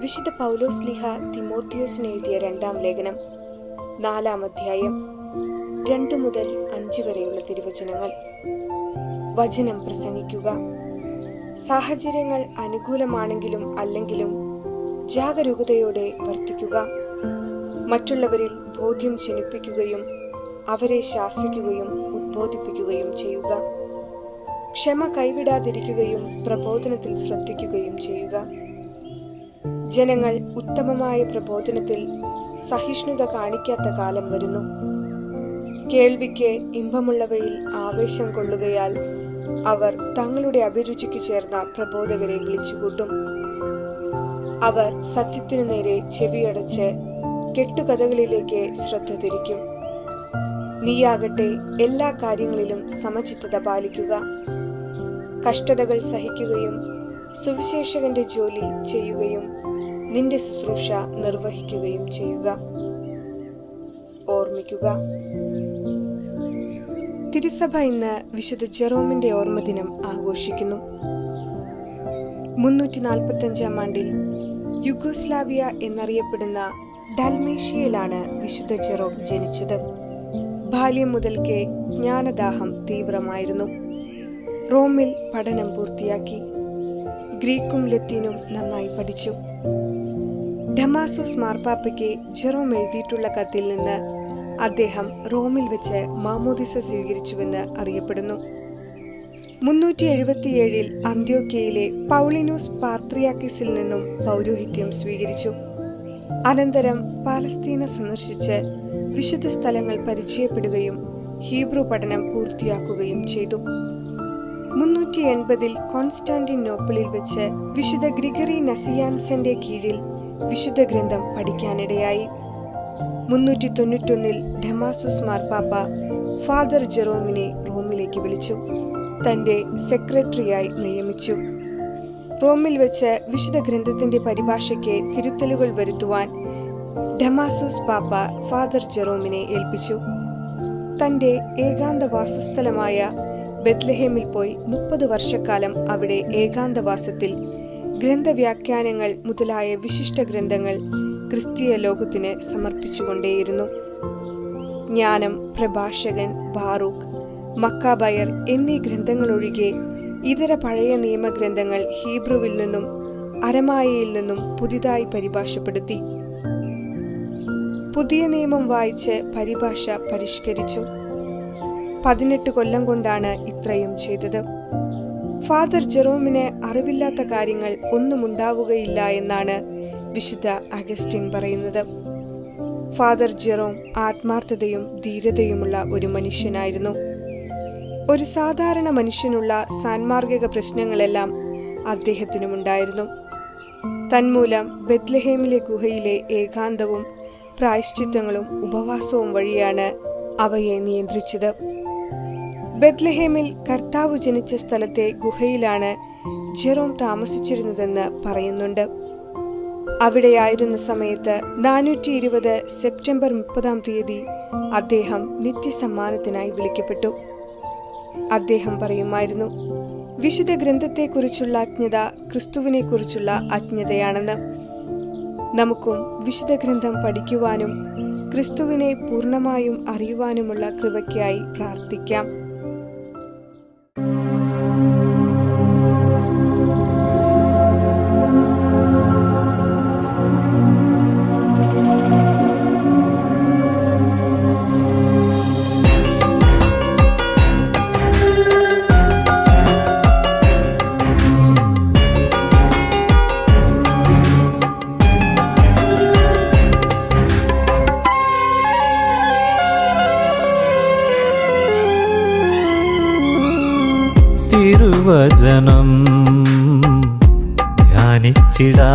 വിശുദ്ധ പൗലോസ് ലിഹ തിമോത്തിയോസിന് എഴുതിയ രണ്ടാം ലേഖനം നാലാം അധ്യായം രണ്ട് മുതൽ അഞ്ച് വരെയുള്ള തിരുവചനങ്ങൾ. വചനം പ്രസംഗിക്കുക. സാഹചര്യങ്ങൾ അനുകൂലമാണെങ്കിലും അല്ലെങ്കിലും ജാഗരൂകതയോടെ വർത്തിക്കുക. മറ്റുള്ളവരിൽ ബോധ്യം ജനിപ്പിക്കുകയും അവരെ ശാസിക്കുകയും ഉദ്ബോധിപ്പിക്കുകയും ചെയ്യുക. ക്ഷമ കൈവിടാതിരിക്കുകയും പ്രബോധനത്തിൽ ശ്രദ്ധിക്കുകയും ചെയ്യുക. ജനങ്ങൾ ഉത്തമമായ പ്രബോധനത്തിൽ സഹിഷ്ണുത കാണിക്കാത്ത കാലം വരുന്നു. കേൾവിക്ക് ഇമ്പമുള്ളവയിൽ ആവേശം കൊള്ളുകയാൽ അവർ തങ്ങളുടെ അഭിരുചിക്ക് ചേർന്ന പ്രബോധകരെ വിളിച്ചുകൂട്ടും. അവർ സത്യത്തിനു നേരെ ചെവിയടച്ച് കെട്ടുകഥകളിലേക്ക് ശ്രദ്ധ തിരിക്കും. നീയാകട്ടെ എല്ലാ കാര്യങ്ങളിലും സമചിത്തത പാലിക്കുക. കഷ്ടതകൾ സഹിക്കുകയും സുവിശേഷകന്റെ ജോലി ചെയ്യുകയും നിന്റെ ശുശ്രൂഷ നിർവഹിക്കുകയും ചെയ്യുക. ഓർമ്മിക്കുക. തിരുസഭ ഇന്ന് വിശുദ്ധ ജെറോമിന്റെ ഓർമ്മദിനം ആഘോഷിക്കുന്നു. മുന്നൂറ്റി നാൽപ്പത്തഞ്ചാം ആണ്ടിൽ യുഗോസ്ലാവിയ എന്നറിയപ്പെടുന്ന ഡൽമേഷ്യയിലാണ് വിശുദ്ധ ജെറോം ജനിച്ചത്. ബാല്യം മുതൽക്കേ ജ്ഞാനദാഹം തീവ്രമായിരുന്നു. റോമിൽ പഠനം പൂർത്തിയാക്കി. ഗ്രീക്കും ലത്തീനും നന്നായി പഠിച്ചു. ഡമാസോസ് മാർപ്പാപ്പയ്ക്ക് ജെറോം എഴുതിയിട്ടുള്ള കത്തിൽ നിന്ന് അദ്ദേഹം റോമിൽ വെച്ച് മാമോദിസ സ്വീകരിച്ചുവെന്ന് അറിയപ്പെടുന്നു. മുന്നൂറ്റി എഴുപത്തിയേഴിൽ അന്ത്യോക്കയിലെ പൗളിനോസ് പാർത്രിയാക്കിസിൽ നിന്നും പൗരോഹിത്യം സ്വീകരിച്ചു. അനന്തരം പാലസ്തീന സന്ദർശിച്ച് വിശുദ്ധ സ്ഥലങ്ങൾ പരിചയപ്പെടുകയും ഹീബ്രു പഠനം പൂർത്തിയാക്കുകയും ചെയ്തു. മുന്നൂറ്റി എൺപതിൽ കോൺസ്റ്റാന്റിനോപ്പിളിൽ വെച്ച് വിശുദ്ധ ഗ്രിഗറി നസിയാൻസന്റെ കീഴിൽ വിശുദ്ധ ഗ്രന്ഥം പഠിക്കാനിടയായി. മുന്നൂറ്റി തൊണ്ണൂറ്റൊന്നിൽ ഡെമാസുസ് മാർപ്പാപ്പ ഫാദർ ജെറോമിനെ റോമിലേക്ക് വിളിച്ചു. തന്റെ സെക്രട്ടറിയായി നിയമിച്ചു. റോമിൽ വെച്ച് വിശുദ്ധ ഗ്രന്ഥത്തിന്റെ പരിഭാഷയ്ക്ക് തിരുത്തലുകൾ വരുത്തുവാൻ ഡെമാസുസ് പാപ്പ ഫാദർ ജെറോമിനെ ഏൽപ്പിച്ചു. തന്റെ ഏകാന്ത വാസസ്ഥലമായ ബെത്ലഹേമിൽ പോയി മുപ്പത് വർഷക്കാലം അവിടെ ഏകാന്തവാസത്തിൽ ഗ്രന്ഥവ്യാഖ്യാനങ്ങൾ മുതലായ വിശിഷ്ട ഗ്രന്ഥങ്ങൾ ക്രിസ്തീയ ലോകത്തിന് സമർപ്പിച്ചുകൊണ്ടേയിരുന്നു. ജ്ഞാനം പ്രഭാഷകൻ ബാറൂഖ് മക്കാബയർ എന്നീ ഗ്രന്ഥങ്ങളൊഴികെ ഇതര പഴയ നിയമഗ്രന്ഥങ്ങൾ ഹീബ്രുവിൽ നിന്നും അരമായയിൽ നിന്നും പുതിയതായി പരിഭാഷപ്പെടുത്തി. പുതിയ നിയമം വായിച്ച് പരിഭാഷ പരിഷ്കരിച്ചു. പതിനെട്ട് കൊല്ലം കൊണ്ടാണ് ഇത്രയും ചെയ്തത്. ഫാദർ ജെറോമിന് അറിവില്ലാത്ത കാര്യങ്ങൾ ഒന്നും ഉണ്ടാവുകയില്ല എന്നാണ് വിശുദ്ധ അഗസ്റ്റിൻ പറയുന്നത്. ഫാദർ ജെറോം ആത്മാർത്ഥതയും ധീരതയുമുള്ള ഒരു മനുഷ്യനായിരുന്നു. ഒരു സാധാരണ മനുഷ്യനുള്ള സാൻമാർഗിക പ്രശ്നങ്ങളെല്ലാം അദ്ദേഹത്തിനുമുണ്ടായിരുന്നു. തന്മൂലം ബെത്ലഹേമിലെ ഗുഹയിലെ ഏകാന്തവും പ്രായശ്ചിത്തങ്ങളും ഉപവാസവും വഴിയാണ് അവയെ നിയന്ത്രിച്ചത്. ബെത്ലഹേമിൽ കർത്താവ് ജനിച്ച സ്ഥലത്തെ ഗുഹയിലാണ് ജെറോം താമസിച്ചിരുന്നതെന്ന് പറയുന്നുണ്ട്. അവിടെയായിരുന്ന സമയത്ത് നാനൂറ്റി ഇരുപത് സെപ്റ്റംബർ മുപ്പതാം തീയതി അദ്ദേഹം നിത്യസമ്മാനത്തിനായി വിളിക്കപ്പെട്ടു. അദ്ദേഹം പറയുമായിരുന്നു വിശുദ്ധ ഗ്രന്ഥത്തെക്കുറിച്ചുള്ള അജ്ഞത ക്രിസ്തുവിനെക്കുറിച്ചുള്ള അജ്ഞതയാണെന്ന്. നമുക്കും വിശുദ്ധ ഗ്രന്ഥം പഠിക്കുവാനും ക്രിസ്തുവിനെ പൂർണമായും അറിയുവാനുമുള്ള കൃപയ്ക്കായി പ്രാർത്ഥിക്കാം. തിരുവചനം ധ്യാനിച്ചിടാ.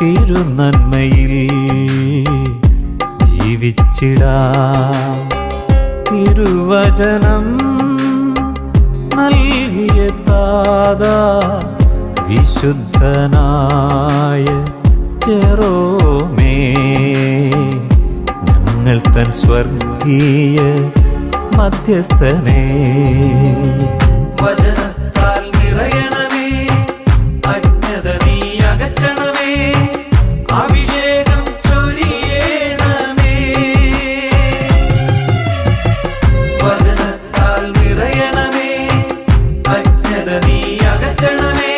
തിരുനന്മയിൽ ജീവിച്ചിടാ. തിരുവചനം നൽകിയ താത വിശുദ്ധനായ ചെറോമേ ഞങ്ങൾ തൻ സ്വർഗീയ മധ്യസ്ഥനേ. വചനത്താൽ നിറയണമേ. അജ്ഞത നീ അകറ്റണമേ. അഭിഷേകം ചൊരിയണമേ. വചനത്താൽ നിറയണമേ. അജ്ഞത നീ അകറ്റണമേ.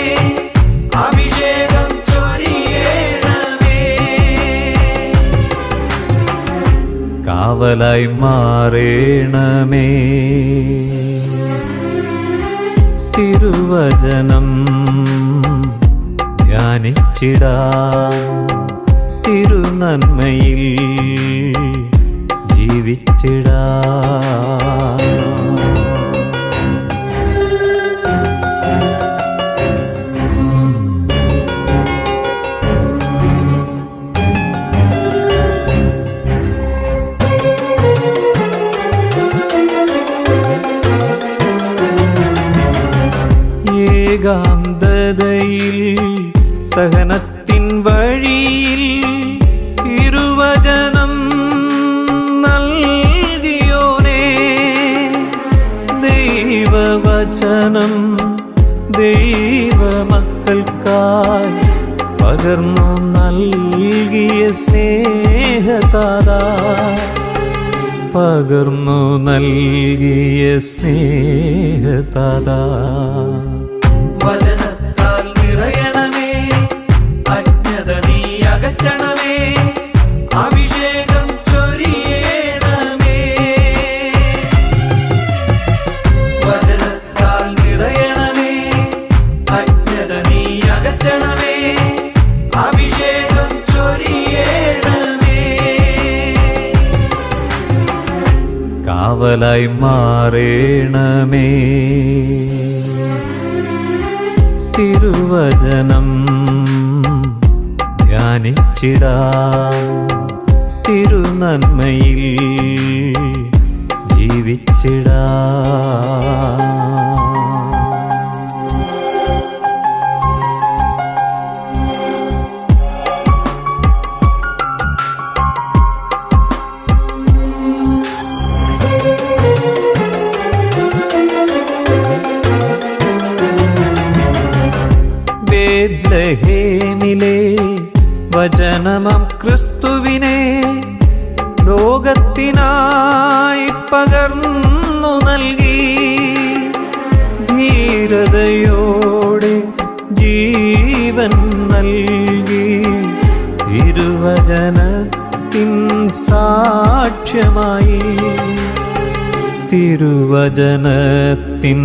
അഭിഷേകം ചൊരിയണമേ. കാവലായി മാറേണമേ. തിരുവചനം ധ്യാനിച്ചിടാം. തിരുനന്മയിൽ ജീവിച്ചിടാം. സഹനത്തിൻ വഴിയിൽ ഇരുവചനം നൽകിയോനേ. ദൈവവചനം ദൈവമക്കൾക്കായി പകർന്നു നൽകിയ സ്നേഹതാതാ പകർന്നു നൽകിയ സ്നേഹതാതാ വചനത്താൽ കാവലായി മാറേണമേ. തിരുവചനം ധ്യാനിച്ചിടാ. തിരുനന്മയിൽ ജീവിച്ചിടാം. ക്രിസ്തുവിനെ ലോകത്തിനായി പകർന്നു നൽകി. ധീരതയോടെ ജീവൻ നൽകി. തിരുവചനത്തിൻ സാക്ഷ്യമായി. തിരുവചനത്തിൻ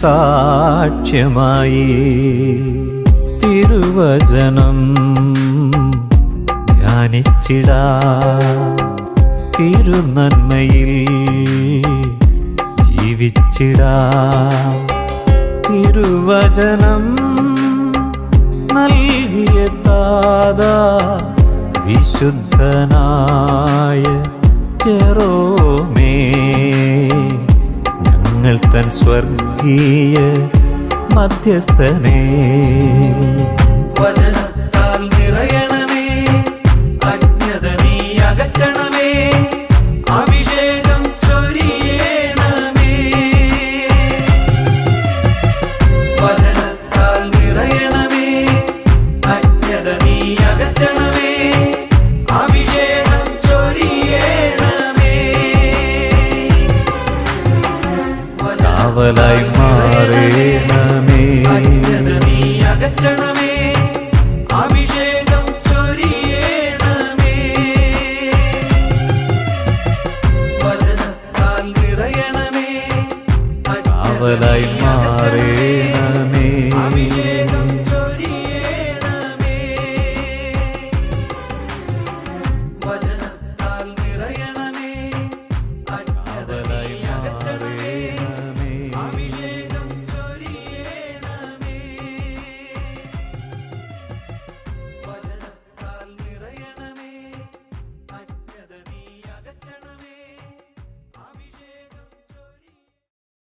സാക്ഷ്യമായി. തിരുവചനം ധ്യാനിച്ചിടാ തിരുനന്മയിൽ ജീവിച്ചിടാ. തിരുവചനം നൽകിയ താതാ വിശുദ്ധനായ ചെറോമേ ഞങ്ങൾ തൻ സ്വർഗീയ മധ്യസ്ഥനേ. വചനത്താൽ കാവലായി മാറേണമേ.